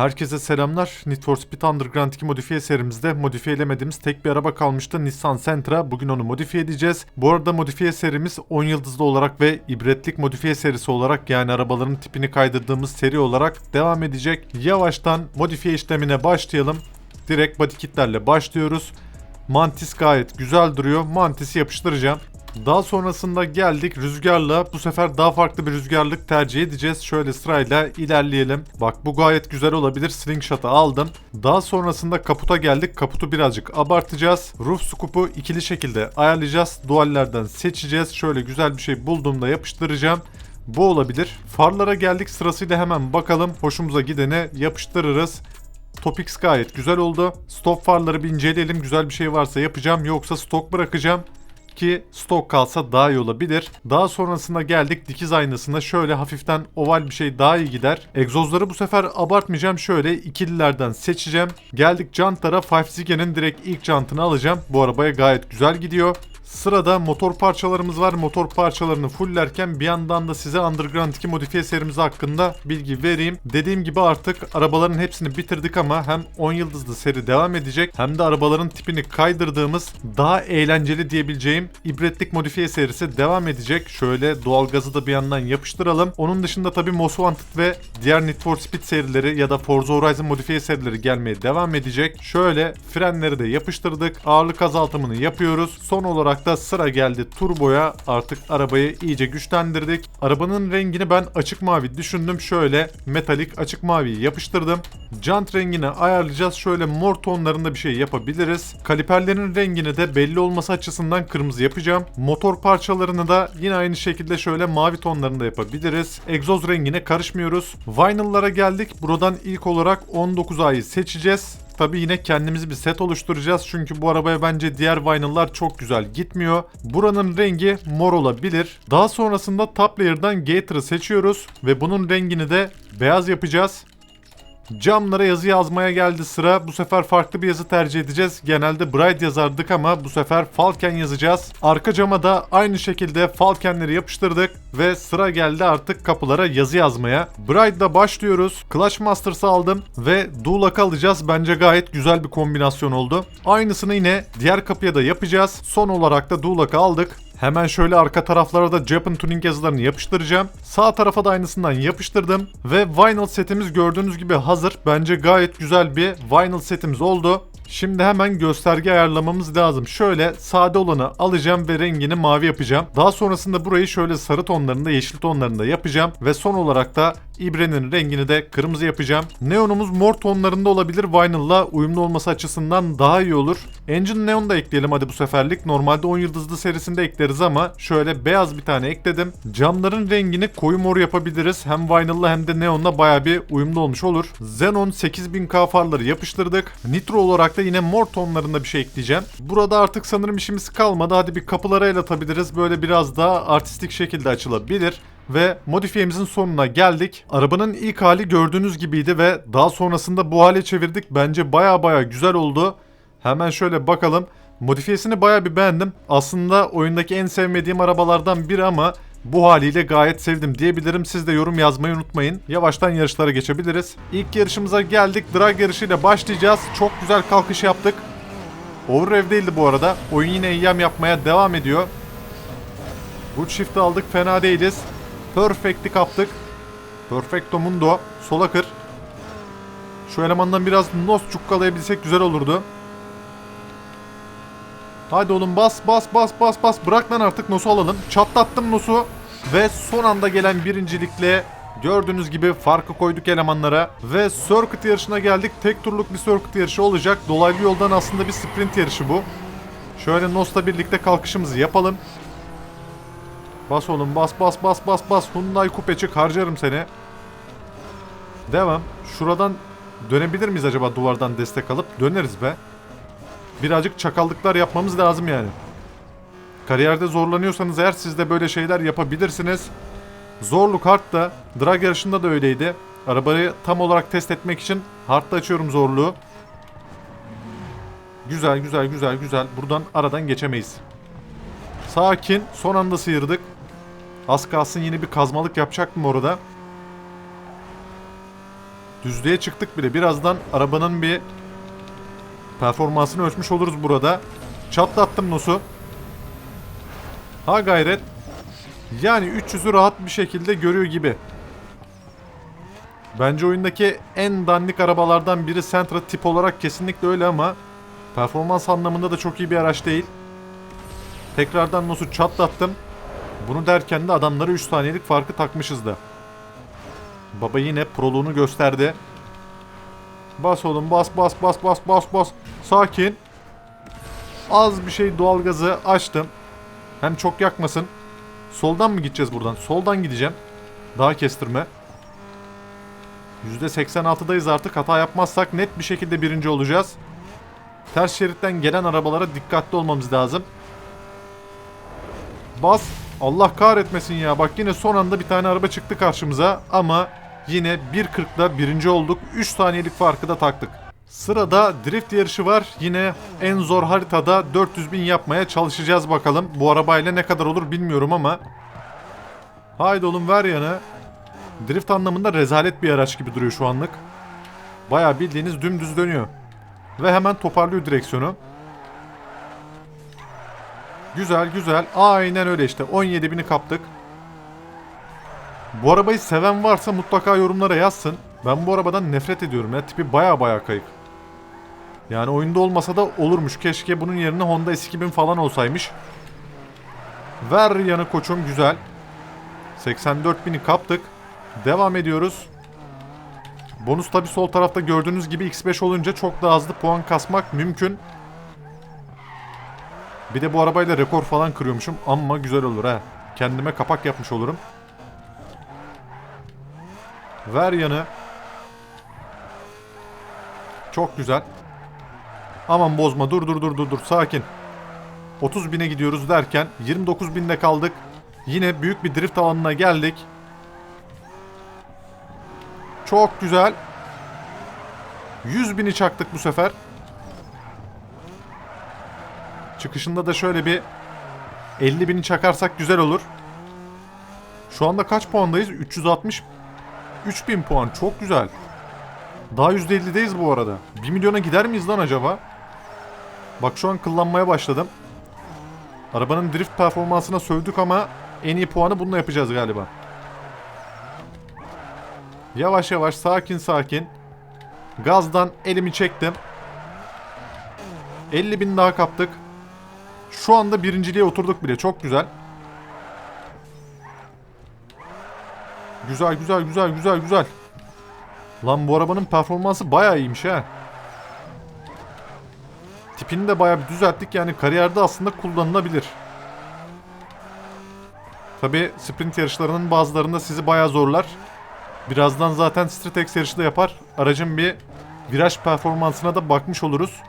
Herkese selamlar. Need for Speed Underground 2 modifiye serimizde modifiye edemediğimiz tek bir araba kalmıştı. Nissan Sentra. Bugün onu modifiye edeceğiz. Bu arada modifiye serimiz 10 yıldızlı olarak ve ibretlik modifiye serisi olarak yani arabaların tipini kaydırdığımız seri olarak devam edecek. Yavaştan modifiye işlemine başlayalım. Direkt body kitlerle başlıyoruz. Mantis gayet güzel duruyor. Mantis'i yapıştıracağım. Daha sonrasında geldik rüzgarla. Bu sefer daha farklı bir rüzgarlık tercih edeceğiz. Şöyle sırayla ilerleyelim. Bak bu gayet güzel olabilir. Slingshot'ı aldım. Daha sonrasında kaputa geldik. Kaputu birazcık abartacağız. Roof scoop'u ikili şekilde ayarlayacağız. Duallerden seçeceğiz. Şöyle güzel bir şey bulduğumda yapıştıracağım. Bu olabilir. Farlara geldik sırasıyla hemen bakalım. Hoşumuza gidene yapıştırırız. Topix gayet güzel oldu. Stop farları bir inceleyelim. Güzel bir şey varsa yapacağım. Yoksa stok bırakacağım ki stok kalsa daha iyi olabilir. Daha sonrasında geldik dikiz aynasına şöyle hafiften oval bir şey daha iyi gider. Egzozları bu sefer abartmayacağım şöyle ikililerden seçeceğim. Geldik jantlara Five Zige'nin direkt ilk jantını alacağım. Bu arabaya gayet güzel gidiyor. Sırada motor parçalarımız var. Motor parçalarını fulllerken bir yandan da size Underground 2 modifiye serimiz hakkında bilgi vereyim. Dediğim gibi artık arabaların hepsini bitirdik ama hem 10 yıldızlı seri devam edecek hem de arabaların tipini kaydırdığımız daha eğlenceli diyebileceğim ibretlik modifiye serisi devam edecek. Şöyle doğalgazı da bir yandan yapıştıralım. Onun dışında tabii Most Wanted ve diğer Need for Speed serileri ya da Forza Horizon modifiye serileri gelmeye devam edecek. Şöyle frenleri de yapıştırdık. Ağırlık azaltımını yapıyoruz. Son olarak da sıra geldi turboya. Artık arabayı iyice güçlendirdik. Arabanın rengini ben açık mavi düşündüm. Şöyle metalik açık maviyi yapıştırdım. Jant rengini ayarlayacağız. Şöyle mor tonlarında bir şey yapabiliriz. Kaliperlerin rengini de belli olması açısından kırmızı yapacağım. Motor parçalarını da yine aynı şekilde şöyle mavi tonlarında yapabiliriz. Egzoz rengine karışmıyoruz. Vinyl'lara geldik. Buradan ilk olarak 19A'yı seçeceğiz. Tabi yine kendimizi bir set oluşturacağız çünkü bu arabaya bence diğer vinyl'lar çok güzel gitmiyor. Buranın rengi mor olabilir. Daha sonrasında top layer'dan Gator'ı seçiyoruz ve bunun rengini de beyaz yapacağız. Camlara yazı yazmaya geldi sıra. Bu sefer farklı bir yazı tercih edeceğiz. Genelde Bright yazardık ama bu sefer Falken yazacağız. Arka cama da aynı şekilde Falkenleri yapıştırdık ve sıra geldi artık kapılara yazı yazmaya. Bright'da başlıyoruz. Clutch Masters'ı aldım ve Dulak alacağız. Bence gayet güzel bir kombinasyon oldu. Aynısını yine diğer kapıya da yapacağız. Son olarak da Dulak'ı aldık. Hemen şöyle arka taraflara da Japan Tuning yazılarını yapıştıracağım. Sağ tarafa da aynısından yapıştırdım. Ve vinyl setimiz gördüğünüz gibi hazır. Bence gayet güzel bir vinyl setimiz oldu. Şimdi hemen gösterge ayarlamamız lazım. Şöyle sade olanı alacağım ve rengini mavi yapacağım. Daha sonrasında burayı şöyle sarı tonlarında, yeşil tonlarında yapacağım. Ve son olarak da ibrenin rengini de kırmızı yapacağım. Neonumuz mor tonlarında olabilir. Vinyl'la uyumlu olması açısından daha iyi olur. Engine Neon da ekleyelim hadi bu seferlik. Normalde 10 yıldızlı serisinde ekleriz ama şöyle beyaz bir tane ekledim. Camların rengini koyu mor yapabiliriz. Hem Vinyl'la hem de Neon'la baya bir uyumlu olmuş olur. Xenon 8000K farları yapıştırdık. Nitro olarak da yine mor tonlarında bir şey ekleyeceğim. Burada artık sanırım işimiz kalmadı. Hadi bir kapılara el atabiliriz. Böyle biraz daha artistik şekilde açılabilir ve modifiyemizin sonuna geldik. Arabanın ilk hali gördüğünüz gibiydi ve daha sonrasında bu hale çevirdik. Bence baya baya güzel oldu. Hemen şöyle bakalım. Modifiyesini baya bir beğendim. Aslında oyundaki en sevmediğim arabalardan biri ama bu haliyle gayet sevdim diyebilirim. Siz de yorum yazmayı unutmayın. Yavaştan yarışlara geçebiliriz. İlk yarışımıza geldik. Drag yarışıyla başlayacağız. Çok güzel kalkış yaptık. Overrev değildi bu arada. Oyun yine eyyam yapmaya devam ediyor. Good shift aldık. Fena değiliz. Perfect'i kaptık. Perfecto Mundo. Sola kır. Şu elemandan biraz nos cukkalayabilsek güzel olurdu. Hadi oğlum bas bas bas bas bas. Bırak lan artık nosu alalım. Çatlattım nosu. Ve son anda gelen birincilikle gördüğünüz gibi farkı koyduk elemanlara. Ve circuit yarışına geldik. Tek turluk bir circuit yarışı olacak. Dolaylı yoldan aslında bir sprint yarışı bu. Şöyle Nos'la birlikte kalkışımızı yapalım. Bas oğlum bas bas bas bas bas. Hyundai Coupe çık harcarım seni. Devam. Şuradan dönebilir miyiz acaba duvardan destek alıp? Döneriz be. Birazcık çakallıklar yapmamız lazım yani. Kariyerde zorlanıyorsanız eğer siz de böyle şeyler yapabilirsiniz. Zorluk hardta. Drag yarışında da öyleydi. Arabayı tam olarak test etmek için hardta açıyorum zorluğu. Güzel güzel güzel güzel. Buradan aradan geçemeyiz. Sakin. Son anda sıyırdık. Az kalsın yine bir kazmalık yapacaktım orada. Düzlüğe çıktık bile. Birazdan arabanın bir performansını ölçmüş oluruz burada. Çatlattım Nos'u. Ha gayret. Yani 300'ü rahat bir şekilde görüyor gibi. Bence oyundaki en dandik arabalardan biri Sentra tip olarak kesinlikle öyle ama performans anlamında da çok iyi bir araç değil. Tekrardan Nos'u çatlattım. Bunu derken de adamlara 3 saniyelik farkı takmışız da. Baba yine proluğunu gösterdi. Bas oğlum bas bas bas bas bas bas. Sakin. Az bir şey doğalgazı açtım. Hem çok yakmasın. Soldan mı gideceğiz buradan? Soldan gideceğim. Daha kestirme. %86'dayız artık. Hata yapmazsak net bir şekilde birinci olacağız. Ters şeritten gelen arabalara dikkatli olmamız lazım. Bas. Allah kahretmesin ya. Bak yine son anda bir tane araba çıktı karşımıza. Ama yine 1.40'da birinci olduk. 3 saniyelik farkı da taktık. Sırada drift yarışı var. Yine en zor haritada 400 bin yapmaya çalışacağız bakalım. Bu arabayla ne kadar olur bilmiyorum ama. Haydi oğlum ver yanı. Drift anlamında rezalet bir araç gibi duruyor şu anlık. Bayağı bildiğiniz dümdüz dönüyor. Ve hemen toparlıyor direksiyonu. Güzel güzel. Aynen öyle işte. 17 bini kaptık. Bu arabayı seven varsa mutlaka yorumlara yazsın. Ben bu arabadan nefret ediyorum ya. Tipi baya baya kayık. Yani oyunda olmasa da olurmuş. Keşke bunun yerine Honda S2000 falan olsaymış. Ver yanı koçum güzel. 84 bini kaptık. Devam ediyoruz. Bonus tabi sol tarafta gördüğünüz gibi X5 olunca çok daha hızlı puan kasmak mümkün. Bir de bu arabayla rekor falan kırıyormuşum ama güzel olur ha. Kendime kapak yapmış olurum. Ver yanı. Çok güzel. Aman bozma dur dur dur dur dur sakin. 30 bine gidiyoruz derken 29 binde kaldık. Yine büyük bir drift alanına geldik. Çok güzel. 100 bini çaktık bu sefer. Çıkışında da şöyle bir 50 bini çakarsak güzel olur. Şu anda kaç puandayız? 360 3000 puan. Çok güzel. Daha %50'deyiz bu arada. 1 milyona gider miyiz lan acaba? Bak şu an kıllanmaya başladım. Arabanın drift performansına sövdük ama en iyi puanı bununla yapacağız galiba. Yavaş yavaş sakin sakin. Gazdan elimi çektim. 50 bin daha kaptık. Şu anda birinciliğe oturduk bile. Çok güzel. Güzel güzel güzel güzel güzel. Lan bu arabanın performansı bayağı iyiymiş ha. Tipini de bayağı bir düzelttik. Yani kariyerde aslında kullanılabilir. Tabi sprint yarışlarının bazılarında sizi bayağı zorlar. Birazdan zaten Street X yarışı da yapar. Aracın bir viraj performansına da bakmış oluruz.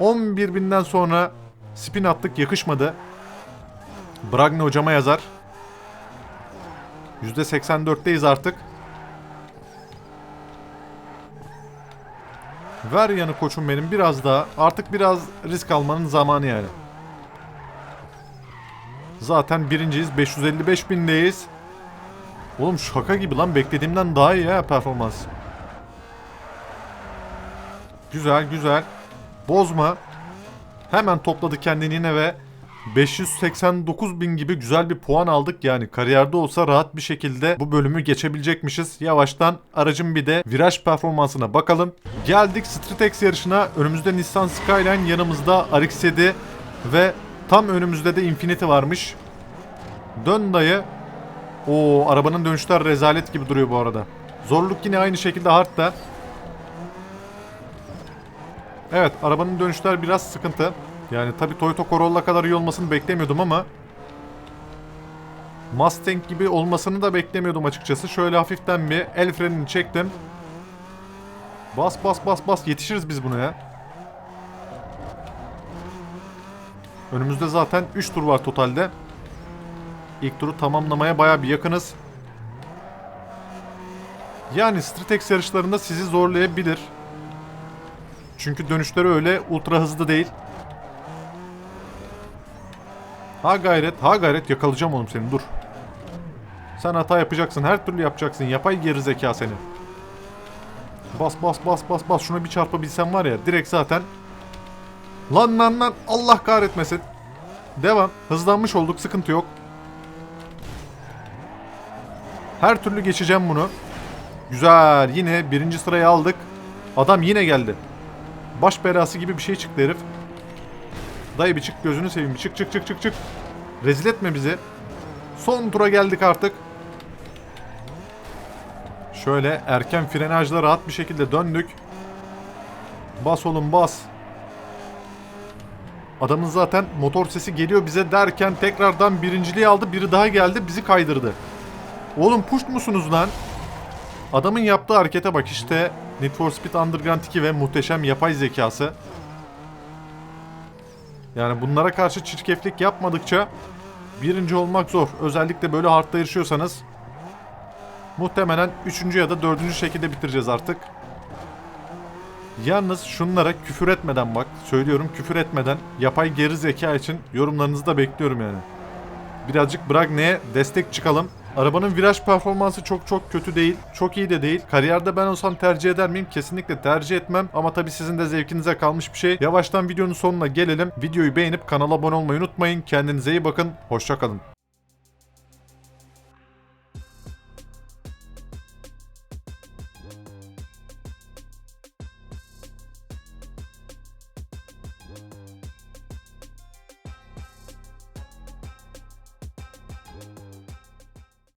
11 binden sonra spin attık yakışmadı. Bragne hocama yazar. %84'teyiz artık. Ver yanı koçum benim biraz daha. Artık biraz risk almanın zamanı yani. Zaten birinciyiz. 555 bindeyiz. Oğlum şaka gibi lan. Beklediğimden daha iyi ha performans. Güzel güzel. Bozma. Hemen topladı kendini yine ve 589 bin gibi güzel bir puan aldık yani kariyerde olsa rahat bir şekilde bu bölümü geçebilecekmişiz. Yavaştan aracın bir de viraj performansına bakalım. Geldik Street X yarışına. Önümüzde Nissan Skyline, yanımızda RX-7 ve tam önümüzde de Infiniti varmış. Dön dayı. Oo arabanın dönüşler rezalet gibi duruyor bu arada. Zorluk yine aynı şekilde hardta. Evet arabanın dönüşler biraz sıkıntı. Yani tabi Toyota Corolla kadar iyi olmasını beklemiyordum ama Mustang gibi olmasını da beklemiyordum açıkçası. Şöyle hafiften bir el frenini çektim. Bas bas bas bas yetişiriz biz buna ya. Önümüzde zaten 3 tur var totalde. İlk turu tamamlamaya baya bir yakınız. Yani Street X yarışlarında sizi zorlayabilir. Çünkü dönüşleri öyle ultra hızlı değil. Ha gayret, ha gayret yakalayacağım oğlum seni dur. Sen hata yapacaksın, her türlü yapacaksın. Yapay geri zeka seni. Bas bas bas bas bas şuna bir çarpabilsem var ya direkt zaten. Lan lan lan Allah kahretmesin. Devam. Hızlanmış olduk sıkıntı yok. Her türlü geçeceğim bunu. Güzel. Yine birinci sırayı aldık. Adam yine geldi. Baş belası gibi bir şey çıktı herif. Dayı bir çık gözünü seveyim. Bir çık çık çık çık çık. Rezil etme bizi. Son tura geldik artık. Şöyle erken frenajla rahat bir şekilde döndük. Bas oğlum bas. Adamın zaten motor sesi geliyor bize derken tekrardan birinciliği aldı. Biri daha geldi bizi kaydırdı. Oğlum push musunuz lan? Adamın yaptığı harekete bak işte Need for Speed Underground 2 ve muhteşem yapay zekası. Yani bunlara karşı çirkeflik yapmadıkça birinci olmak zor. Özellikle böyle hardta yarışıyorsanız muhtemelen üçüncü ya da dördüncü şekilde bitireceğiz artık. Yalnız şunlara küfür etmeden bak söylüyorum küfür etmeden yapay geri zeka için yorumlarınızı da bekliyorum yani. Birazcık Bragney'e destek çıkalım. Arabanın viraj performansı çok çok kötü değil. Çok iyi de değil. Kariyerde ben olsam tercih eder miyim? Kesinlikle tercih etmem. Ama tabii sizin de zevkinize kalmış bir şey. Yavaştan videonun sonuna gelelim. Videoyu beğenip kanala abone olmayı unutmayın. Kendinize iyi bakın. Hoşçakalın.